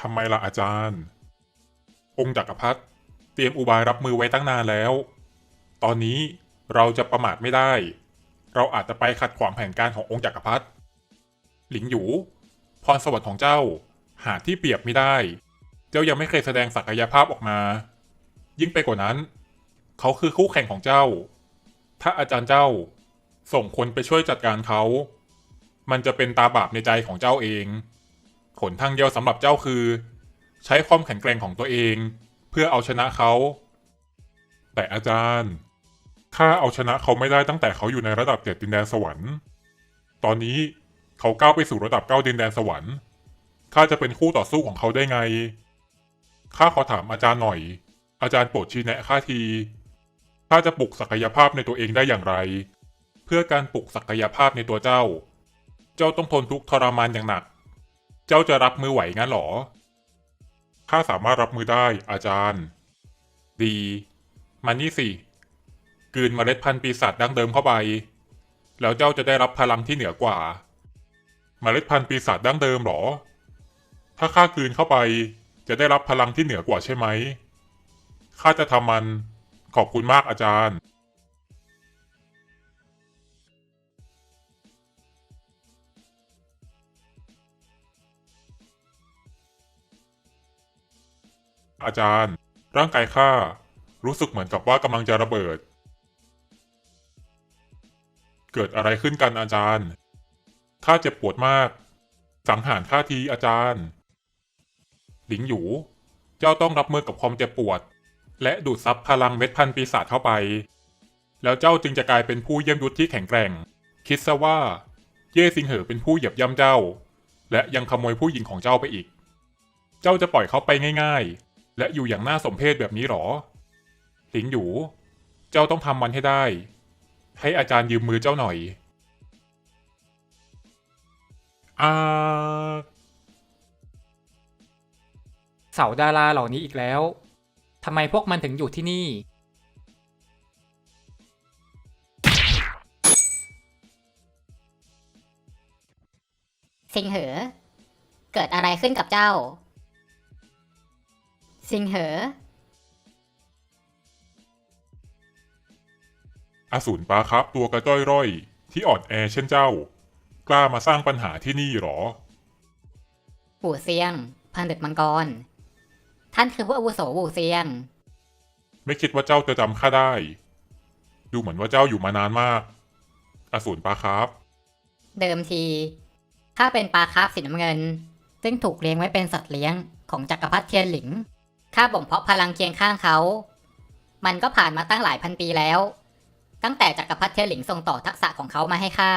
ทำไมล่ะอาจารย์ องค์จักรพรรดิเตรียมอุบายรับมือไว้ตั้งนานแล้ว ตอนนี้เราจะประมาทไม่ได้ เราอาจจะไปขัดขวางแผนการขององค์จักรพรรดิหลิงหยูพรสวรรค์ของเจ้าหาที่เปรียบไม่ได้ เจ้ายังไม่เคยแสดงศักยภาพออกมา ยิ่งไปกว่านั้น เขาคือคู่แข่งของเจ้า ถ้าอาจารย์เจ้าส่งคนไปช่วยจัดการเขา มันจะเป็นตาบาปในใจของเจ้าเอง ผลทางเดียวสำหรับเจ้าคือ ใช้ความแข็งแกร่งของตัวเอง เพื่อเอาชนะเขา แต่อาจารย์ข้าเอาชนะเขาไม่ได้ตั้งแต่เขาอยู่ในระดับเจ็ดดินแดนสวรรค์ ตอนนี้เขาก้าวไปสู่ระดับเก้าดินแดนสวรรค์ข้าจะเป็นคู่ต่อสู้ของเขาได้ไงข้าขอถามอาจารย์หน่อย อาจารย์โปรดชี้แนะข้าทีข้าจะปลุกศักยภาพในตัวเองได้อย่างไร เพื่อการปลุกศักยภาพในตัวเจ้า เจ้าต้องทนทุกข์ทรมานอย่างหนัก เจ้าจะรับมือไหวงั้นหรอ ข้าสามารถรับมือได้อาจารย์ ดีมานี่สิกืนเมล็ดพันธุ์ปีศาจดั้งเดิมเข้าไป แล้วเจ้าจะได้รับพลังที่เหนือกว่า เมล็ดพันธุ์ปีศาจดั้งเดิมหรอ ถ้าข้ากืนเข้าไป จะได้รับพลังที่เหนือกว่าใช่ไหม ข้าจะทำมัน ขอบคุณมากอาจารย์ อาจารย์ ร่างกายข้ารู้สึกเหมือนกับว่ากำลังจะระเบิด เกิดอะไรขึ้นกันอาจารย์ข้าเจ็บปวดมาก สังหารข้าทีอาจารย์ หลิงหยู เจ้าต้องรับมือกับความเจ็บปวด และดูดซับพลังเม็ดพันธุ์ปีศาจเข้าไป แล้วเจ้าจึงจะกลายเป็นผู้เยี่ยมยุทธที่แข็งแกร่ง คิดซะว่า เย่ซิงเหอเป็นผู้เหยียบย่ำเจ้า และยังขโมยผู้หญิงของเจ้าไปอีก เจ้าจะปล่อยเขาไปง่ายๆ และอยู่อย่างน่าสมเพชแบบนี้หรอหลิงหยูเจ้าต้องทำมันให้ได้ ให้อาจารย์ยืมมือเจ้าหน่อยอ่าเสาดาราเหล่านี้อีกแล้วทำไมพวกมันถึงอยู่ที่นี่ สิงเหอ เกิดอะไรขึ้นกับเจ้า สิงเหอ อสูรปลาครับตัวกระจ้อยร่อย ที่อ่อนแอเช่นเจ้า กล้ามาสร้างปัญหาที่นี่หรอ ปู่เซียง พันดึกมังกร ท่านคือผู้อาวุโสปู่เซียง ไม่คิดว่าเจ้าจะจำข้าได้ ดูเหมือนว่าเจ้าอยู่มานานมาก อสูรปลาครับ เดิมทีข้าเป็นปลาคาร์ฟสีน้ำเงิน ซึ่งถูกเลี้ยงไว้เป็นสัตว์เลี้ยงของจักรพรรดิเทียนหลิง ข้าบ่มเพาะพลังเคียงข้างเขา มันก็ผ่านมาตั้งหลายพันปีแล้ว ตั้งแต่จักรพรรดิเทหลิงส่งต่อทักษะของเขามาให้ข้า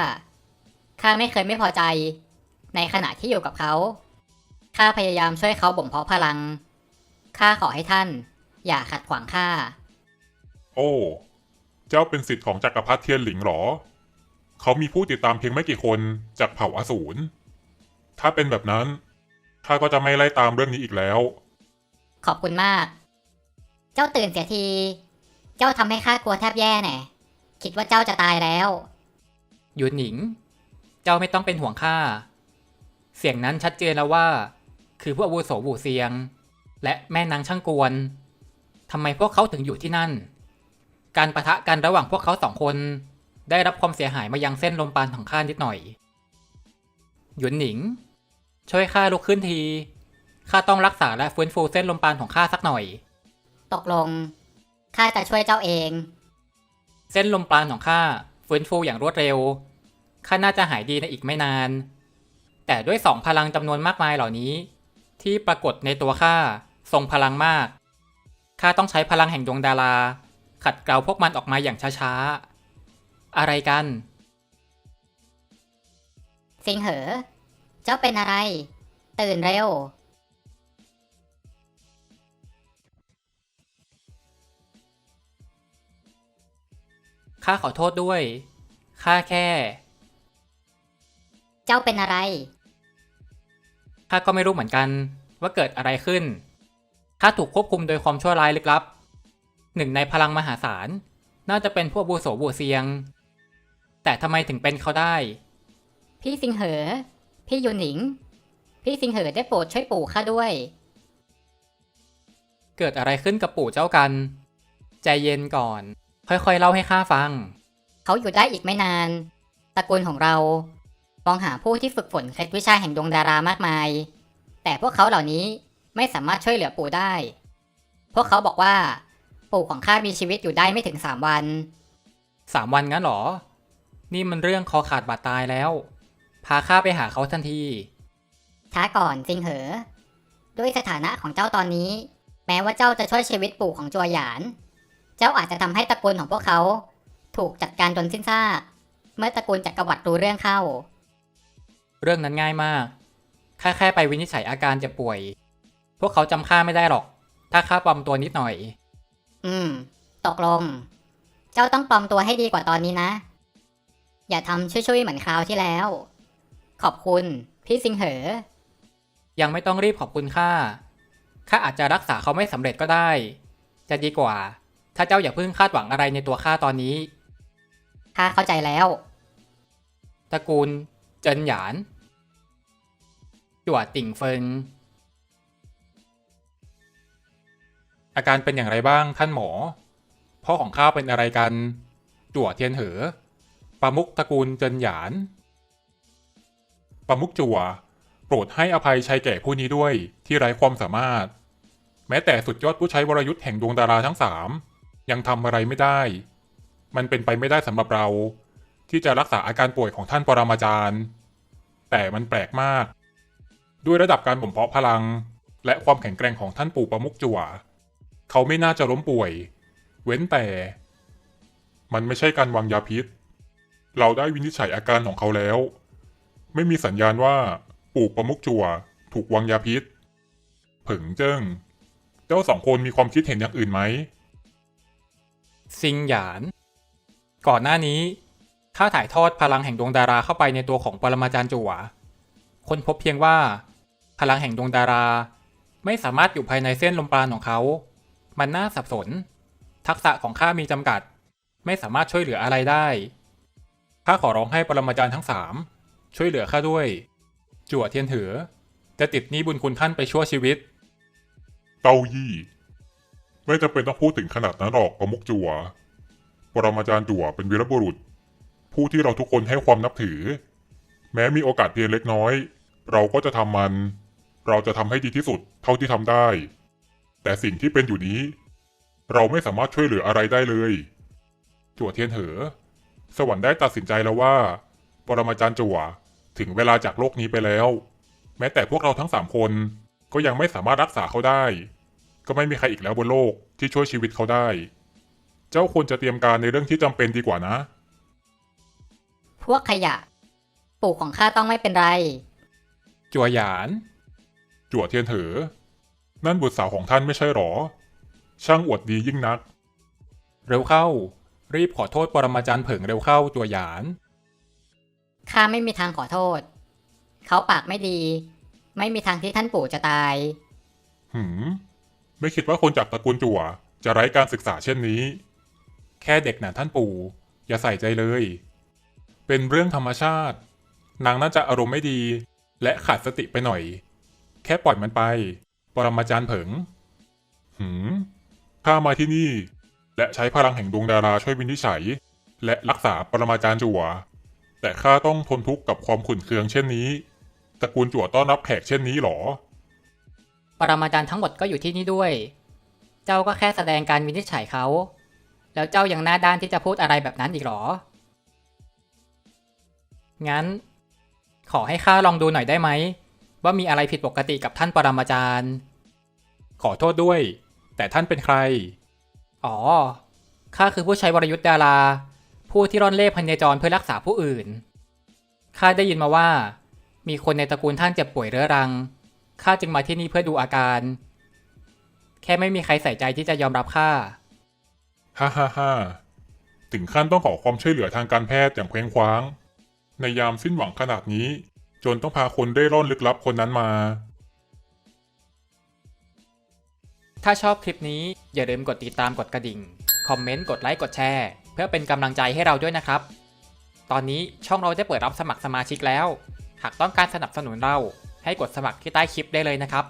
ข้าไม่เคยไม่พอใจ ในขณะที่อยู่กับเขา ข้าพยายามช่วยเขาบ่มเพาะพลัง ข้าขอให้ท่าน อย่าขัดขวางข้า โอ้ เจ้าเป็นสิทธิ์ของจักรพรรดิเทียนหลิงหรอ เขามีผู้ติดตามเพียงไม่กี่คนจากเผ่าอสูร ถ้าเป็นแบบนั้น ข้าก็จะไม่ไล่ตามเรื่องนี้อีกแล้ว ขอบคุณมาก เจ้าตื่นเสียที เจ้าทำให้ข้ากลัวแทบแย่แน่คิดว่าเจ้าจะตายแล้ว หยุนหนิง เจ้าไม่ต้องเป็นห่วงข้า เสียงนั้นชัดเจนแล้วว่า คือผู้อาวุโสบูเซียง และแม่นางช่างกวนทำไมพวกเขาถึงอยู่ที่นั่น การประทะกันระหว่างพวกเขาสองคน ได้รับความเสียหายมายังเส้นลมปานของข้านิดหน่อย หยุนหนิง ช่วยข้าลุกขึ้นที ข้าต้องรักษาและฟื้นฟูเส้นลมปานของข้าสักหน่อย ตกลง ข้าจะช่วยเจ้าเอง เส้นลมปราณของข้าฟื้นฟูอย่างรวดเร็ว ข้าน่าจะหายดีในอีกไม่นาน แต่ด้วยสองพลังจำนวนมากมายเหล่านี้ ที่ปรากฏในตัวข้าทรงพลังมาก ข้าต้องใช้พลังแห่งดวงดารา ขัดเกลาพวกมันออกมาอย่างช้าๆ อะไรกันสิงเหอ เจ้าเป็นอะไร ตื่นเร็ว ข้าขอโทษด้วย ข้าแค่ เจ้าเป็นอะไร ข้าก็ไม่รู้เหมือนกันว่าเกิดอะไรขึ้น ข้าถูกควบคุมโดยความชั่วร้ายลึกลับ หนึ่งในพลังมหาศาล น่าจะเป็นพวกบูโสบูเซียง แต่ทำไมถึงเป็นเขาได้ พี่สิงเหอ พี่ยุนหนิง พี่สิงเหอได้โปรดช่วยปู่ข้าด้วย เกิดอะไรขึ้นกับปู่เจ้ากัน ใจเย็นก่อน ค่อยๆเล่าให้ข้าฟัง เขาอยู่ได้อีกไม่นาน ตระกูลของเรา มองหาผู้ที่ฝึกฝนเคล็ดวิชาแห่งดวงดารามากมาย แต่พวกเขาเหล่านี้ไม่สามารถช่วยเหลือปู่ได้ พวกเขาบอกว่า ปู่ของข้ามีชีวิตอยู่ได้ไม่ถึงสามวัน สามวันงั้นเหรอ นี่มันเรื่องคอขาดบาดตายแล้ว พาข้าไปหาเขาทันที ช้าก่อนสิงเหอ ด้วยสถานะของเจ้าตอนนี้ แม้ว่าเจ้าจะช่วยชีวิตปู่ของจัวหยาน เจ้าอาจจะทำให้ตระกูลของพวกเขา ถูกจัดการจนสิ้นซากเมื่อตระกูลจักรวรรดิรู้เรื่องเข้า เรื่องนั้นง่ายมากข้าแค่ไปวินิจฉัยอาการเจ็บป่วย พวกเขาจำข้าไม่ได้หรอก ถ้าข้าปลอมตัวนิดหน่อย อืม ตกลง เจ้าต้องปลอมตัวให้ดีกว่าตอนนี้นะ อย่าทำช่วยๆเหมือนคราวที่แล้ว ขอบคุณ พี่สิงเหอ ยังไม่ต้องรีบขอบคุณข้าข้าอาจจะรักษาเขาไม่สำเร็จก็ได้ จะดีกว่า ถ้าเจ้าอย่าเพิ่งคาดหวังอะไรในตัวข้าตอนนี้ ข้าเข้าใจแล้ว ตระกูล เจินหยานจั่วติ่งเฟิงอาการเป็นอย่างไรบ้างท่านหมอ พ่อของข้าเป็นอะไรกัน จั่วเทียนเหอปามุกตระกูลเจินหยานปามุกจั่ว โปรดให้อภัยชายแก่ผู้นี้ด้วยที่ไร้ความสามารถ แม้แต่สุดยอดผู้ใช้วรยุทธ์แห่งดวงดาราทั้งสาม ยังทำอะไรไม่ได้ มันเป็นไปไม่ได้สำหรับเรา ที่จะรักษาอาการป่วยของท่านปรมาจารย์ แต่มันแปลกมาก ด้วยระดับการบ่มเพาะพลัง และความแข็งแกร่งของท่านปู่ประมุกจั่ว เขาไม่น่าจะล้มป่วย เว้นแต่ มันไม่ใช่การวางยาพิษ เราได้วินิจฉัยอาการของเขาแล้ว ไม่มีสัญญาณว่าปู่ประมุกจั่วถูกวางยาพิษผึ่งเจิ้ง เจ้าสองคนมีความคิดเห็นอย่างอื่นไหม ซิงหยาน ก่อนหน้านี้ข้าถ่ายทอดพลังแห่งดวงดาราเข้าไปในตัวของปรมาจารย์จั่วคนพบเพียงว่า พลังแห่งดวงดารา ไม่สามารถอยู่ภายในเส้นลมปราณของเขา มันน่าสับสน ทักษะของข้ามีจำกัด ไม่สามารถช่วยเหลืออะไรได้ข้าขอร้องให้ปรมาจารย์ทั้งสามช่วยเหลือข้าด้วย จั่วเทียนเถือ จะติดหนี้บุญคุณท่านไปชั่วชีวิต เต้ายี่ ไม่จำเป็นต้องพูดถึงขนาดนั้นหรอกประมุกจัวปรมาจารย์จัวเป็นวีรบุรุษ ผู้ที่เราทุกคนให้ความนับถือ แม้มีโอกาสเพียงเล็กน้อย เราก็จะทำมัน เราจะทำให้ดีที่สุดเท่าที่ทำได้ แต่สิ่งที่เป็นอยู่นี้ เราไม่สามารถช่วยเหลืออะไรได้เลยจั่วเทียนเหอ สวรรค์ได้ตัดสินใจแล้วว่า ปรมาจารย์จั่วถึงเวลาจากโลกนี้ไปแล้ว แม้แต่พวกเราทั้งสามคนก็ยังไม่สามารถรักษาเขาได้ ก็ไม่มีใครอีกแล้วบนโลกที่ช่วยชีวิตเขาได้ เจ้าควรจะเตรียมการในเรื่องที่จำเป็นดีกว่านะ พวกขยะ ปู่ของข้าต้องไม่เป็นไร จั่วหยาน จั่วเทียนเถอ นั่นบุตรสาวของท่านไม่ใช่หรอ ช่างอวดดียิ่งนัก เร็วเข้า รีบขอโทษปรมาจารย์เผิงเร็วเข้าจั่วหยาน ข้าไม่มีทางขอโทษ เขาปากไม่ดี ไม่มีทางที่ท่านปู่จะตาย หืม ไม่คิดว่าคนจากตระกูลจั่ว จะไร้การศึกษาเช่นนี้ แค่เด็กนะท่านปู่ อย่าใส่ใจเลย เป็นเรื่องธรรมชาติ นางน่าจะอารมณ์ไม่ดี และขาดสติไปหน่อย แค่ปล่อยมันไป ปรมาจารย์เผิง หืมข้ามาที่นี่ และใช้พลังแห่งดวงดาราช่วยวินิจฉัย และรักษาปรมาจารย์จั่ว แต่ข้าต้องทนทุกข์กับความขุ่นเคืองเช่นนี้ตระกูลจั่วต้อนรับแขกเช่นนี้หรอ ปรมาจารย์ทั้งหมดก็อยู่ที่นี่ด้วย เจ้าก็แค่แสดงการวินิจฉัยเขา แล้วเจ้ายังหน้าด้านที่จะพูดอะไรแบบนั้นอีกเหรอ งั้น ขอให้ข้าลองดูหน่อยได้ไหม ว่ามีอะไรผิดปกติกับท่านปรมาจารย์ ขอโทษด้วย แต่ท่านเป็นใคร อ๋อ ข้าคือผู้ใช้วรยุทธ์ดารา ผู้ที่ร่อนเล่พันยจรเพื่อรักษาผู้อื่น ข้าได้ยินมาว่า มีคนในตระกูลท่านเจ็บป่วยเรื้อรัง ข้าจึงมาที่นี่เพื่อดูอาการ แค่ไม่มีใครใส่ใจที่จะยอมรับข้า ฮ่าฮ่าฮ่าถึงขั้นต้องขอความช่วยเหลือทางการแพทย์อย่างเคว้งคว้าง ในยามสิ้นหวังขนาดนี้ จนต้องพาคนเร่ร่อนลึกลับคนนั้นมา ถ้าชอบคลิปนี้อย่าลืมกดติดตามกดกระดิ่ง คอมเมนต์ กดไลค์ กดแชร์ เพื่อเป็นกำลังใจให้เราด้วยนะครับ ตอนนี้ช่องเราได้เปิดรับสมัครสมาชิกแล้ว หากต้องการสนับสนุนเรา ให้กดสมัครที่ใต้คลิปได้เลยนะครับ